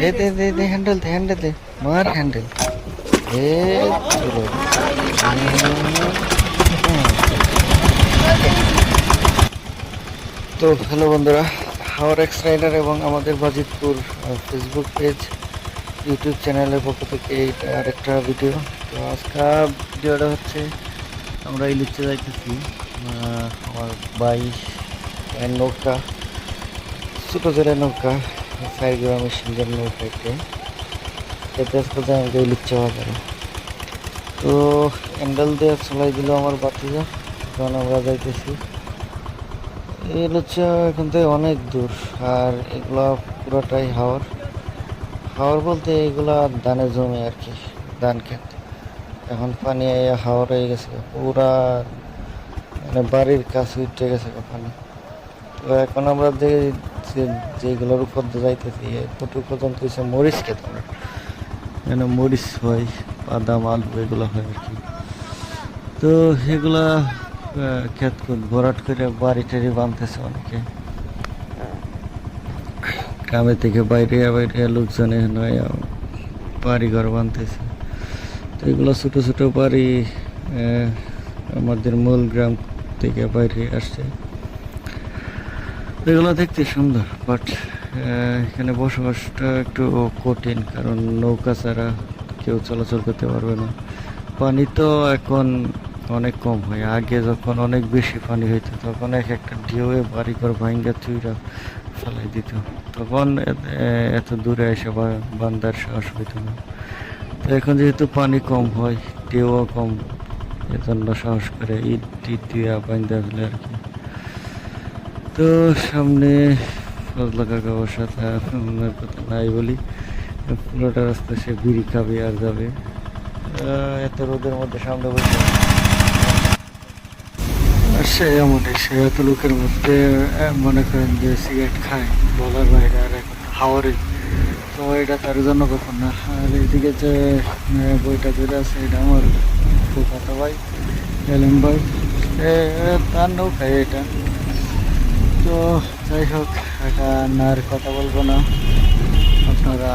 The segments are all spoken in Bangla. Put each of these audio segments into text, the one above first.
দে দে দে দে হ্যান্ডেল দে হ্যান্ডেল দে মার হ্যান্ডেল এ। তো হ্যালো বন্ধুরা হাওয়ার এক্স রাইডার এবং আমাদের বাজিতপুর ফেসবুক পেজ ইউটিউব চ্যানেলের পক্ষ থেকে এইটা আরেকটা ভিডিও তো আজকাল ভিডিওটা হচ্ছে আমরা ইলিচে যাইতেছি আহ, আমার বাইশ নৌকা ছোটো জেলের নৌকা। নৌকা একটা এতে আজকে যাই আমাকে ইলিচে বাজারে তো হ্যান্ডেল দিয়ে চলাই দিল আমার বাতিজা তখন আমরা যাইতেছি। এই লুচা এখান থেকে অনেক দূর, আর এগুলা পুরোটাই হাওর। হাওর বলতে এগুলা ধানের জমি আর কি, ধান ক্ষেত। এখন পানি হাওর হয়ে গেছে, পুরা মানে বাড়ির কাছে উঠে গেছে পানি। তো এখন আমরা যে- যেগুলোর উপর যাইতেছি কত পর্যন্ত হচ্ছে মরিচ ক্ষেত আমরা। এখানে মরিচ হয় বাদাম আলু এগুলো হয় আর কি। তো আহ, ক্ষেত খুদ ভরাট করে বাড়ি টাড়ি বাঁধতেছে অনেকে। গ্রামে থেকে বাইরে বাইরে লোকজন আয়া বাড়ি ঘর বাঁধতেছে তো এগুলো ছোটো ছোটো বাড়ি আমাদের মূল গ্রাম থেকে বাইরে আসছে। এগুলো দেখতে সুন্দর বাট এখানে বসবাসটা একটু কঠিন, কারণ নৌকা ছাড়া কেউ চলাচল করতে পারবে না। পানি তো এখন অনেক কম হয়। আগে যখন অনেক বেশি পানি হইতো, তখন এক একটা ঢেউয়ে বাড়ি ঘর ভাঙ্গা চুইরা ফেলাই দিত। তখন এত দূরে এসে বান্দার সাহস হইতো না। তো এখন যেহেতু পানি কম হয়, ঢেউও কম, এজন্য সাহস করে ইট টিট দিয়ে বান্ধা ফেলে আর কি। তো সামনে ফজলা কাকা বসা তা ওনার কথা নাই বলি। পুরোটা রাস্তা সে বিড়ি খাবে আর যাবে। এত রোদের মধ্যে সামনে বসে। সে এমন সে এত লোকের মধ্যে মনে করেন যে সিগারেট খায়, বলার বাইরে আর এখন হাওয়ারে। তো এটা তার জন্য কথা না। আর এদিকে যে বইটা যেটা আছে এটা আমার ফুফাতো ভাই এলএম ভাই। তার নৌকা এটা। তো যাই হোক, এটা না আর কথা বলব না। আপনারা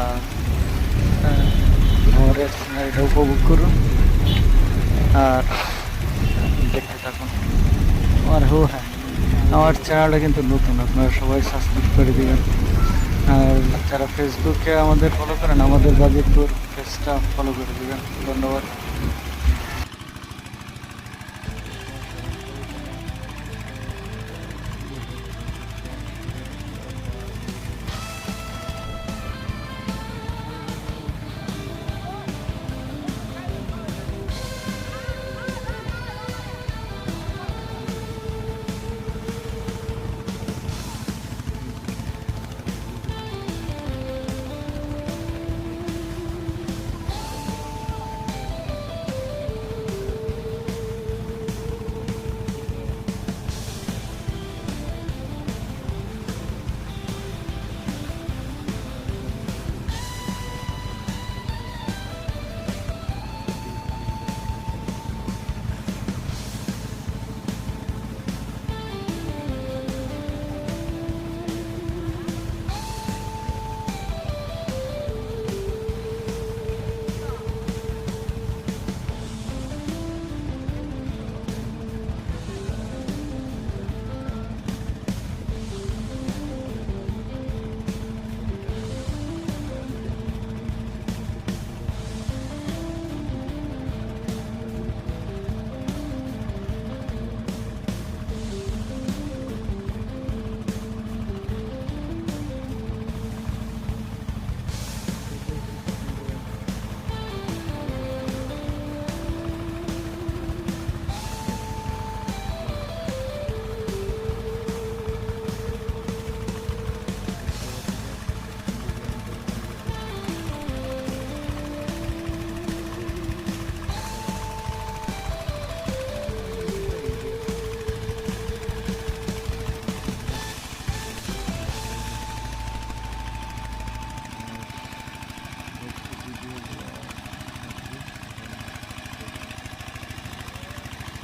আমাদের এটা উপভোগ করুন আর দেখতে থাকুন। আর হো হ্যাঁ আমার চ্যানেলটা কিন্তু নতুন, আপনারা সবাই সাবস্ক্রাইব করে দেবেন। আর যারা ফেসবুকে আমাদের ফলো করেন, আমাদের বাজিতপুর পেজটা ফলো করে দেবেন। ধন্যবাদ।